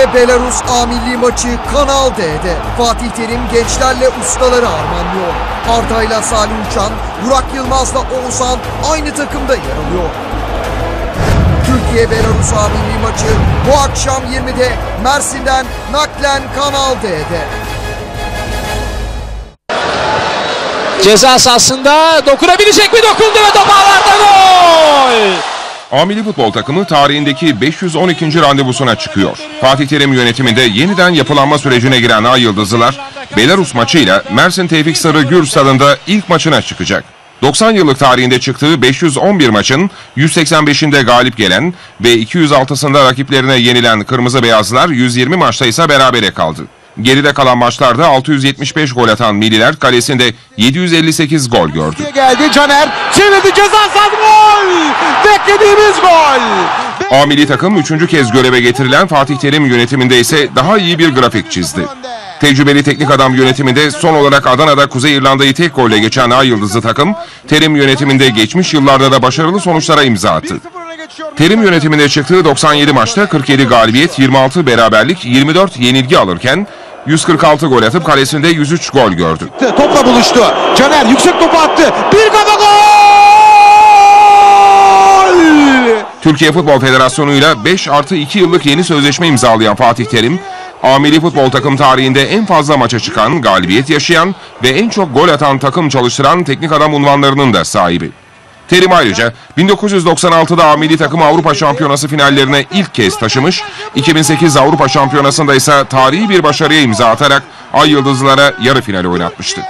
Türkiye-Belarus A milli maçı Kanal D'de. Fatih Terim gençlerle ustaları armağanlıyor. Arda'yla Salih Uçan, Burak Yılmaz'la Oğuzhan aynı takımda yer alıyor. Türkiye-Belarus A milli maçı bu akşam 20'de Mersin'den naklen Kanal D'de. Ceza sahasında dokunabilecek mi dokundu ve top ağlarda gol. Amili futbol takımı tarihindeki 512. randevusuna çıkıyor. Fatih Terim yönetiminde yeniden yapılanma sürecine giren Ay Yıldızlılar, Belarus maçıyla Mersin Tevfik Sarı Gür stadında ilk maçına çıkacak. 90 yıllık tarihinde çıktığı 511 maçın 185'inde galip gelen ve 206'sında rakiplerine yenilen Kırmızı Beyazlar 120 maçta ise berabere kaldı. Geride kalan maçlarda 675 gol atan Milliler kalesinde 758 gol gördü. geldi Caner çevirdi ceza sahası gol beklediğimiz gol A milli takım üçüncü kez göreve getirilen Fatih Terim yönetiminde ise daha iyi bir grafik çizdi. Tecrübeli teknik adam yönetiminde son olarak Adana'da Kuzey İrlanda'yı tek golle geçen Ay Yıldızlı takım, Terim yönetiminde geçmiş yıllarda da başarılı sonuçlara imza attı. Terim yönetiminde çıktığı 97 maçta 47 galibiyet, 26 beraberlik, 24 yenilgi alırken 146 gol atıp kalesinde 103 gol gördü. topla buluştu Caner yüksek topu attı bir kafa gol Türkiye Futbol Federasyonu ile 5 artı 2 yıllık yeni sözleşme imzalayan Fatih Terim, Amili futbol takım tarihinde en fazla maça çıkan, galibiyet yaşayan ve en çok gol atan takım çalıştıran teknik adam unvanlarının da sahibi. Terim ayrıca 1996'da Amili takım Avrupa Şampiyonası finallerine ilk kez taşımış, 2008 Avrupa Şampiyonası'nda ise tarihi bir başarıya imza atarak Ay Yıldızlılara yarı finali oynatmıştı.